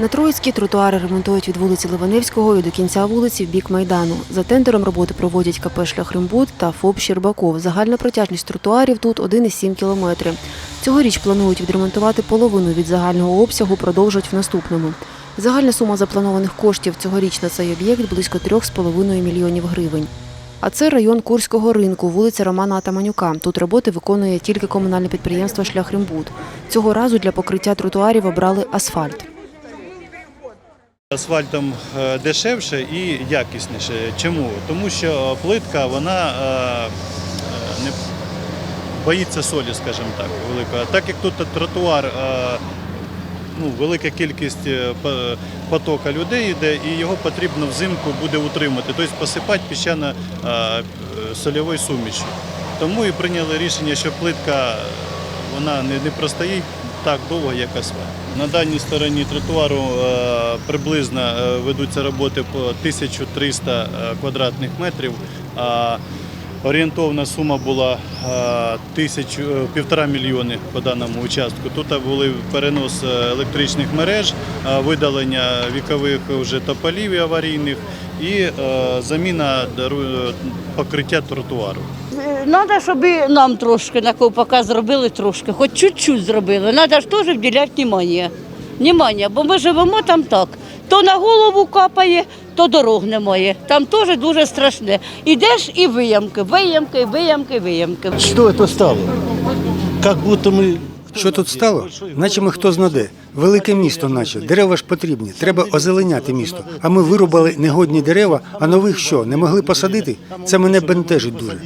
На Троїцькій тротуари ремонтують від вулиці Ливаневського і до кінця вулиці в бік Майдану. За тендером роботи проводять КП «Шляхрембуд» та ФОП «Щербаков». Загальна протяжність тротуарів тут 1,7 кілометри. Цьогоріч планують відремонтувати половину від загального обсягу, продовжать в наступному. Загальна сума запланованих коштів цьогоріч на цей об'єкт близько 3,5 мільйонів гривень. А це район Курського ринку, вулиця Романа Атаманюка. Тут роботи виконує тільки комунальне підприємство «Шляхрембуд». Цього разу для покриття тротуарів обрали асфальт. Асфальтом е, дешевше і якісніше. Чому? Тому що плитка вона е, е, не боїться солі, скажімо так, великої. Так як тут тротуар, ну, велика кількість потока людей йде, і його потрібно взимку буде утримати, тобто посипати піщано сольовою сумішю. Тому і прийняли рішення, що плитка вона не простоїть так довго, як асфальт. На даній стороні тротуару е, приблизно е, ведуться роботи по 1300 е, квадратних метрів. Орієнтовна сума була е, тисячу, е, півтора мільйони по даному участку. Тут були перенос е, електричних мереж, видалення вікових вже тополів і аварійних і заміна покриття тротуару. Треба, щоб нам трошки на ковпака зробили трошки, хоч чуть-чуть зробили. Треба ж теж вділяти внимання. Внимання, бо ми живемо там так. То на голову капає, то дорог немає. Там теж дуже страшне. Ідеш і виямки, виямки, виямки, виямки. Что это стало? Как будто мы... Що тут стало? Наче ми хто знаде. Велике місто, наче дерева ж потрібні. Треба озеленяти місто. А ми вирубали негодні дерева, а нових що не могли посадити? Це мене бентежить дуже.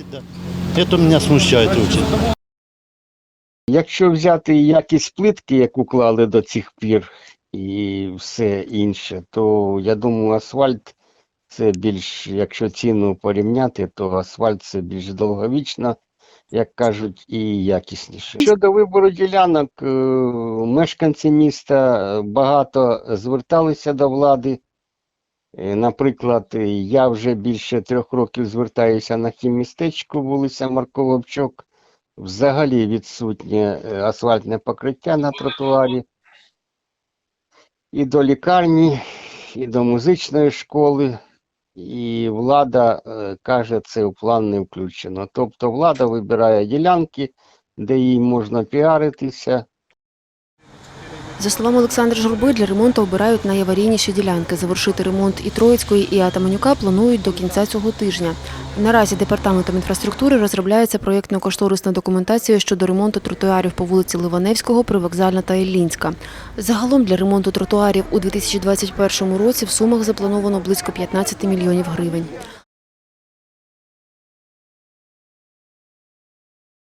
Это меня смущает очень. Якщо взяти якість плитки, яку клали до цих пір, і все інше, то я думаю, асфальт це більш, якщо ціну порівняти, то асфальт це більш довговічно, як кажуть, і якісніше. Щодо вибору ділянок, е, мешканці міста е, багато зверталися до влади. Е, Наприклад, я вже більше трьох років звертаюся на хіммістечку, вулиця Марко Вовчок взагалі відсутнє асфальтне покриття на тротуарі. І до лікарні, і до музичної школи, і влада е, каже, це у план не включено. Тобто влада вибирає ділянки, де їй можна піаритися, За словами Олександра Журби, для ремонту обирають найаварійніші ділянки. Завершити ремонт і Троїцької, і Атаманюка планують до кінця цього тижня. Наразі департаментом інфраструктури розробляється проєктно-кошторисна документація щодо ремонту тротуарів по вулиці Ливаневського, Привокзальна та Іллінська. Загалом для ремонту тротуарів у 2021 році в сумах заплановано близько 15 мільйонів гривень.